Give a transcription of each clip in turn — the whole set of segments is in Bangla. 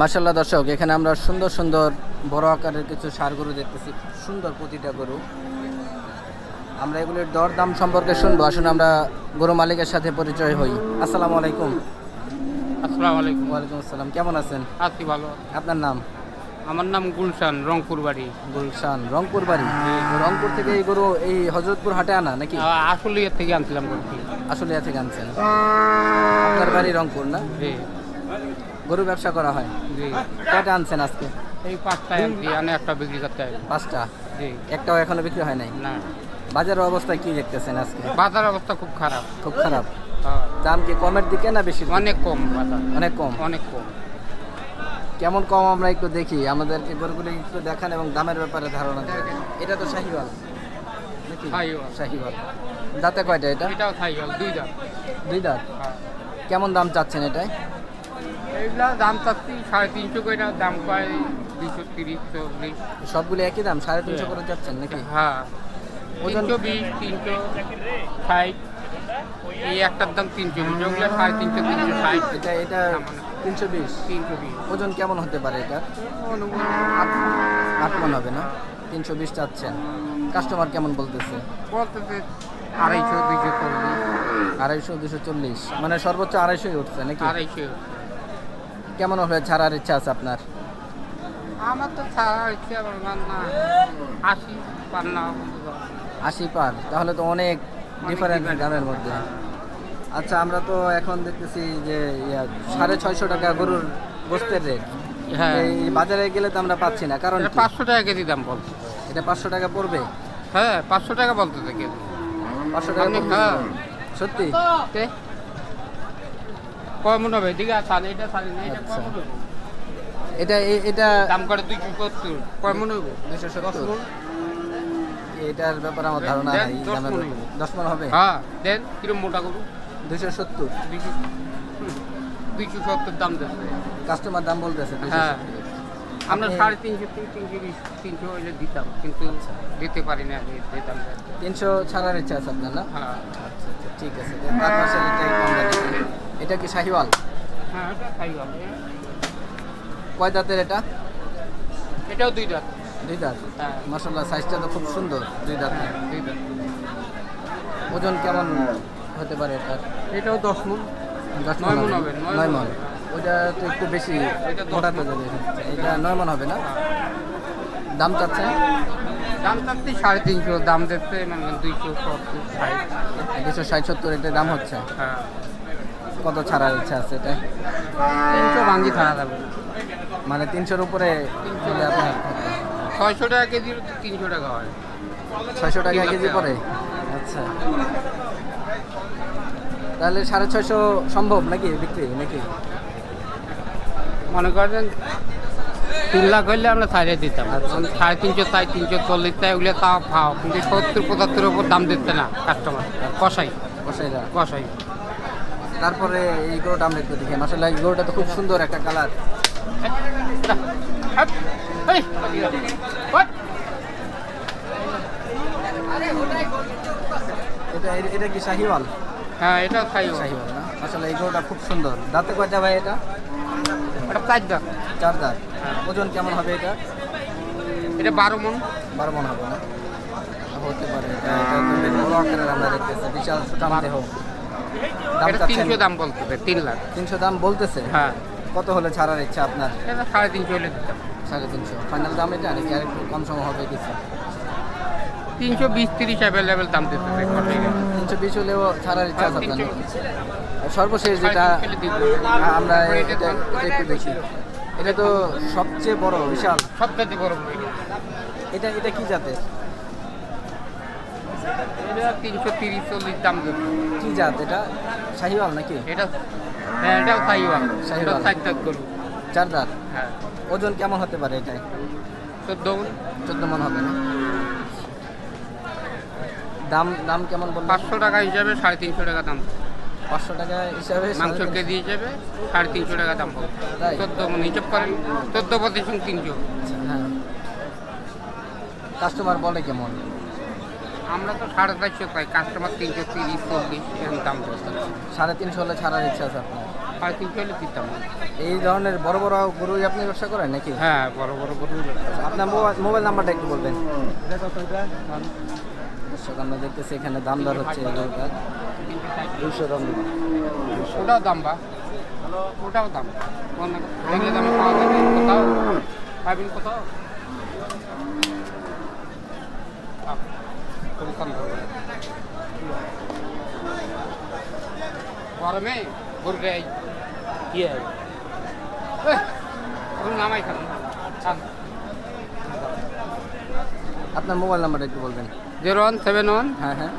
মার্শাল্লাহ দর্শক এখানে আমরা সুন্দর সুন্দর বড় আকারের কিছু সার গরু দেখতেছি সুন্দর প্রতিটা গরু। আমরা এগুলির দর দাম সম্পর্কে শুনব আসুন আমরা গরু মালিকের সাথে পরিচয় হই। আসসালামু আলাইকুম। আসসালামু আলাইকুম। ওয়ালাইকুম আসসালাম কেমন আছেন? আছি ভালো। আপনার নাম? আমার নাম গুলশান রংপুর বাড়ি। গুলশান রংপুর বাড়ি। রংপুর থেকে এই গরু এই হজরতপুর হাটে আনা নাকি? আসলে এর থেকে আনছিলাম গরুটি। আসলে থেকে আনছেন। আপনার বাড়ি রংপুর না? গরু ব্যবসা করা হয়। জি। কয়টা আনছেন আজকে? এই পাঁচটা আনছি আনে একটা বিক্রি করতে হবে পাঁচটা? জি। একটাও এখনও বিক্রি হয় নাই? না। বাজারের অবস্থায় কি দেখতেছেন আজকে? বাজার অবস্থা খুব খারাপ। খুব খারাপ? হ্যাঁ, দাম কি কমের দিকে না বেশি অনেক কম বাজার। অনেক কম? অনেক কম। কেমন কম আমরা একটু দেখি আমাদের গরুগুলি একটু দেখান এবং দামের ব্যাপারে ধারণা দেন। এটা তো শাহিওয়াল নাকি? শাহিওয়াল। শাহিওয়াল। দাঁতে কয়টা এটা? এটাও দুই দাম দুই দাঁত? হ্যাঁ। কেমন দাম চাচ্ছেন এটাই এইগুলা দাম চাচ্ছি সাড়ে তিনশো করে দাম পায় দুশো তিরিশ চল্লিশ। সবগুলো একই দাম সাড়ে তিনশো করে যাচ্ছেন নাকি? হ্যাঁ। ওজন- তিনশো বিশ তিনশো ষাট। এই একটার দাম তিনশো বিশ ওগুলো সাড়ে তিনশো তিনশো ষাট। এটা এটা তিনশো বিশ। তিনশো বিশ। ওজন কেমন হতে পারে এটা? আট মন হবে না? তিনশো বিশ চাচ্ছেন। কাস্টমার কেমন বলতেছে? বলতেছে আড়াইশো দুইশো চল্লিশ। আড়াইশো দুশো চল্লিশ। মানে সর্বোচ্চ আড়াইশোই উঠছে নাকি? আড়াইশো কেমন হবে ছাড়ার ইচ্ছা আছে আপনার? আমার তো ছাড়া ইচ্ছে না। আশি পার না আশি পার। তাহলে তো অনেক ডিফারেন্ট। দামের মধ্যে। আচ্ছা আমরা তো এখন দেখতেছি যে সাড়ে ছয়শো টাকা গরুর গোস্তের রেট হ্যাঁ। এই বাজারে গেলে তো আমরা পাচ্ছি না। কারণ পাঁচশো টাকা কেজি দাম বলছে। এটা পাঁচশো টাকা পড়বে? হ্যাঁ পাঁচশো টাকা বলতে কেজি পাঁচশো টাকা হ্যাঁ। সত্যি? তে? কয় মনে হবে? এদিকে সাড়ে এটা সাড়ে না এটা কয় আচ্ছা। হবে? এটা এটা দাম করে দুইশো সত্তর। কয় মনে হবে? দশ সত্তর এটার ব্যাপারে আমার ধারণা নাই দশ মন হবে। হ্যাঁ দেন কিরম মোটা করুন দুশো সত্তর। দুইশো দুইশো সত্তর দাম দেন কাস্টমার দাম বলতেছে হ্যাঁ। আমরা সাড়ে তিনশো তিন তিনশো তিনশো হইলে দিতাম কিন্তু আচ্ছা। দিতে পারি না দিতাম। তিনশো ছাড়ার ইচ্ছা আছে আপনার না? হ্যাঁ। আচ্ছা আচ্ছা ঠিক আছে। এটা কি শাহিওয়াল? হ্যাঁ এটা খাই কয় দাঁতের এটা? এটাও দুই দাঁত। দুই দাঁত? হ্যাঁ। মাসাল্লাহ সাইজটা তো খুব সুন্দর দুই দাঁত। দুই দাঁত। ওজন কেমন হতে পারে এটা এটাও দশ মন। দশ নয় মণ হবে, নয় মন। ওটা তো একটু বেশি এটা মোটা তো যাবে এটা নয় মন হবে না? দাম চাচ্ছে? দাম চাচ্ছি সাড়ে তিনশো দাম দেখতে মানে দুইশো সত্তর ষাট। দুশো ষাট সত্তর এটা দাম হচ্ছে? হ্যাঁ। কত ছাড়ার ইচ্ছা আছে এটা? তিনশো ভাঙ্গি ছাড়া যাবে। মানে তিনশোর উপরে আপনার ছয়শো টাকা কেজি তিনশো টাকা হয়। ছয়শো টাকা কেজি পরে? আচ্ছা। তাহলে সাড়ে ছয়শো সম্ভব নাকি বিক্রি নাকি? মনে করেন তিন লাখ হইলে আমরা সাইডে দিতাম। আচ্ছা। সাড়ে তিনশো চাই তিনশো চল্লিশ চাই ওগুলো তাও খাও কিন্তু সত্তর পঁচাত্তরের উপর দাম দিতে না কাস্টমার কষাই। কষাইরা কষাই। তারপরে এই গরুটা আমরা একটু দেখি। মাসাল্লাহ এই গরুটা তো খুব সুন্দর একটা কালার এটা এটা কি শাহিওয়াল? হ্যাঁ খাই শাহিওয়াল। না? মাসাল্লাহ এই গরুটা খুব সুন্দর। দাঁতে কয়টা ভাই এটা? এটা চার চার দাঁত। হ্যাঁ। ওজন কেমন হবে এটা? এটা বারো মন। বারো মন হবে না? হতে পারে। এটা এটা বড় আকারের আমরা দেখতেছি। বিশাল সুটাম দেহ। দাম এটা তিনশো দাম বলতেছে তিন লাখ। তিনশো দাম বলতেছে? হ্যাঁ। কত হলে ছাড়ার ইচ্ছা আপনার? সাড়ে তিনশো হলে দিতাম সাড়ে তিনশো। ফাইনাল দাম এটা নাকি আর একটু কম সম হবে কিছু? তিনশো বিশ তিরিশ অ্যাভেলেবেল দাম দিতেছে তিনশো বিশ হলেও ছাড়ার ইচ্ছা আছে আপনার? সর্বশেষ যেটা। আমরা এটা একটু দেখি। এটা তো সবচেয়ে বড় বিশাল। সবথেকে বড় এটা এটা কি জাতের? এটা তিনশো তিরিশ চল্লিশ দাম কি জাত এটা? শাহিওয়াল নাকি? এটা হ্যাঁ এটাও সাইওয়াল সাহিওয়াল। এটা সাইড দাঁত গরু চার দাঁত? হ্যাঁ। ওজন কেমন হতে পারে এটাই চোদ্দ। চোদ্দ মন হবে না? দাম দাম কেমন বলব পাঁচশো টাকা হিসাবে সাড়ে তিনশো টাকা দাম। পাঁচশো টাকা হিসাবে মাংস কেজি হিসাবে সাড়ে তিনশো টাকা দাম পাবো? চোদ্দ মন হিসাব করেন। চোদ্দ পঁচিশ তিনশো। হ্যাঁ। কাস্টমার বলে কেমন? আমরা তো সাড়ে চারশো পাই কাস্টমার তিনশো তিরিশ চল্লিশ এরকম দাম বলতে সাড়ে তিনশো হলে ছাড়ার ইচ্ছা আছে আপনার? সাড়ে তিনশো হলে দিতাম এই ধরনের বড় বড় গরুই আপনি ব্যবসা করেন নাকি? হ্যাঁ বড় বড় গরু আপনার মোবাইল মোবাইল নাম্বারটা একটু বলবেন। দর্শক আমরা দেখতেছি এখানে দাম দর হচ্ছে দুশো দাম ওটাও দাম বা? ওটাও দাম। অনেক দামে পাওয়া যাবে? কোথাও? পাবেন কোথাও। গরমে এই কি নামাই খান আপনার মোবাইল নাম্বারটা একটু বলবেন। জিরো ওয়ান সেভেন ওয়ান হ্যাঁ হ্যাঁ।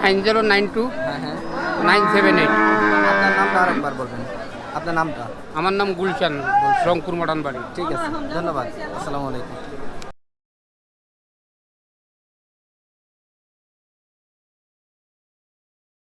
নাইন জিরো নাইন টু হ্যাঁ হ্যাঁ। Nine seven eight. আপনার নামটা আরেকবার বলবেন। আপনার নামটা? আমার নাম গুলশান রংপুর মডার্ন বাড়ি। ঠিক আছে ধন্যবাদ। আসসালামু আলাইকুম।